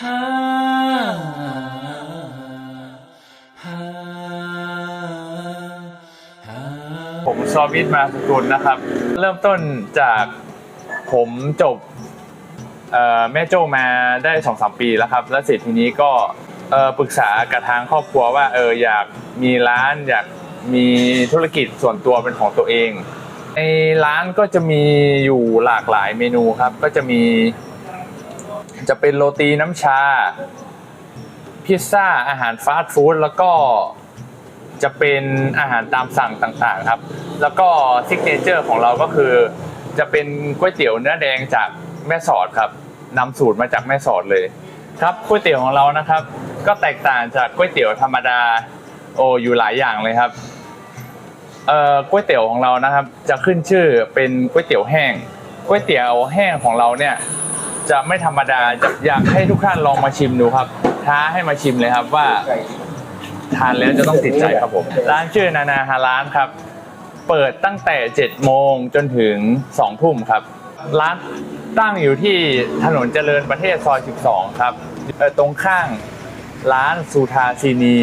ผมซอวิทมาสกุลนะครับ เริ่มต้นจากผมจบเอ่อแม่โจ้มาได้สองสามปีแล้วครับ แล้วเสร็จทีนี้ก็เอ่อปรึกษากับทางครอบครัวว่าเอออยากมีร้านอยากมีธุรกิจส่วนตัวเป็นของตัวเอง ในร้านก็จะมีอยู่หลากหลายเมนูครับ ก็จะมี จะเป็นโรตีน้ำชา พิซซ่าอาหารฟาสต์ฟู้ดแล้วก็จะเป็นอาหารตามสั่งต่างๆครับ แล้วก็ซิกเนเจอร์ของเราก็คือ จะเป็นก๋วยเตี๋ยวเนื้อแดงจากแม่สอดครับนำสูตรมาจากแม่สอดเลย ครับก๋วยเตี๋ยวของเรานะครับ ก็แตกต่างจากก๋วยเตี๋ยวธรรมดาโออยู่หลายอย่างเลยครับเอ่อก๋วยเตี๋ยวของเรานะครับ จะขึ้นชื่อเป็นก๋วยเตี๋ยวแห้งก๋วยเตี๋ยวแห้งของเราเนี่ย จะไม่ธรรมดาจะอยากให้ทุกท่านลองมาชิมดูครับ ท้าให้มาชิมเลยครับว่า ทานแล้วจะต้องติดใจครับผม ร้านชื่อนานาฮาร้านครับ เปิดตั้งแต่ 7 โมงจนถึง 2 ทุ่มครับ ร้านตั้งอยู่ที่ถนนเจริญประเทศซอย 12 ครับตรงข้างร้านสุธาซีนี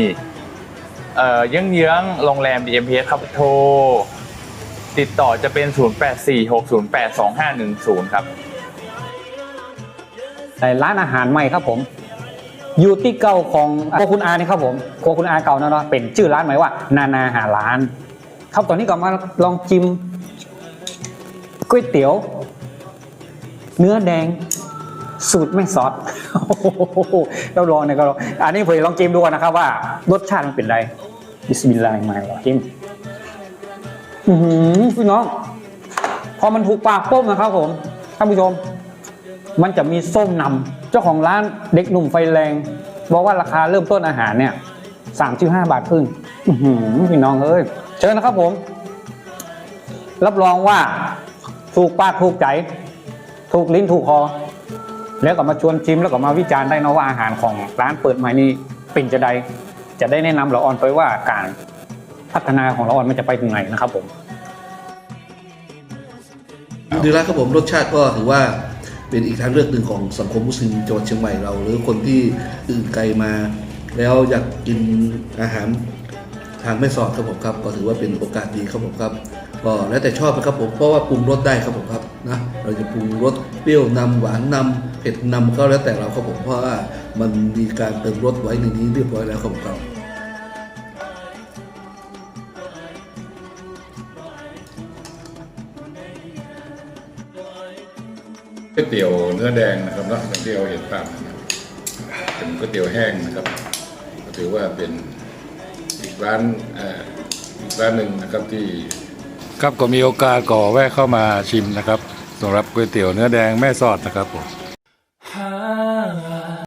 เอ่อเยื้องโรงแรม BMPS ครับโทร ติดต่อจะเป็น 0846082510 ครับ แต่ร้านอาหารใหม่ครับผมอยู่ที่เก่าของครัวคุณอาเนี่ครับผมครัวคุณอาเก่านะเนาะเป็นชื่อร้านหม่ว่า นานาหาร้าน ครับตอนนี้ก็มาลองชิมก๋วยเตี๋ยว เนื้อแดง สูตรไม่ซอสโอ้โหเราลองเนี่ยก็ลองอันนี้ผมลองชิมดูก่อนนะครับว่ารสชาติมันเป็นไรบิสมิลลาฮิรเราะห์มานิรเราะฮิมอือหือพี่น้อง พอมันถูกปากปุ๊บนะครับผมท่านผู้ชม มันจะมีส้มนำเจ้าของร้านเด็กหนุ่มไฟแรง บอกว่าราคาเริ่มต้นอาหารเนี่ยสามสิบห้าบาทครึ่งพี่น้องเอ้ยเชิญนะครับผม รับรองว่าถูกปากถูกใจ ถูกลิ้นถูกคอ แล้วก็มาชวนชิมแล้วก็มาวิจารณ์ได้นะว่าอาหารของร้านเปิดใหม่นี้เป็นจะใดจะได้แนะนำเราออนไปว่าการพัฒนาของเราออนมันจะไปถึงไหนนะครับผม ดีแล้วครับผมรสชาติก็ถือว่า เป็นอีกทางเลือกหนึ่งของสังคมมุสลิมจังหวัดเชียงใหม่เรา หรือคนที่อื่นไกลมา แล้วอยากกินอาหารทางแม่สอดครับผมครับ ก็ถือว่าเป็นโอกาสดีครับผมครับก็แล้วแต่ชอบนะครับผมเพราะว่าปรุงรสได้ครับผมครับนะเราจะปรุงรสเปรี้ยวนำหวานนำเผ็ดนำก็แล้วแต่เราครับผมเพราะว่ามันมีการเติมรสไว้ในนี้เรียบร้อยแล้วครับผมครับ ก๋วยเตี๋ยวเนื้อแดงนะครับเนาะที่เราเห็นภาพเป็นก๋วยเตี๋ยวแห้งนะครับก็ถือว่าเป็นอีกร้านอีกร้านหนึ่งนะครับที่ครับก็มีโอกาสก่อแวะเข้ามาชิมนะครับสำหรับก๋วยเตี๋ยวเนื้อแดงแม่สอดนะครับผม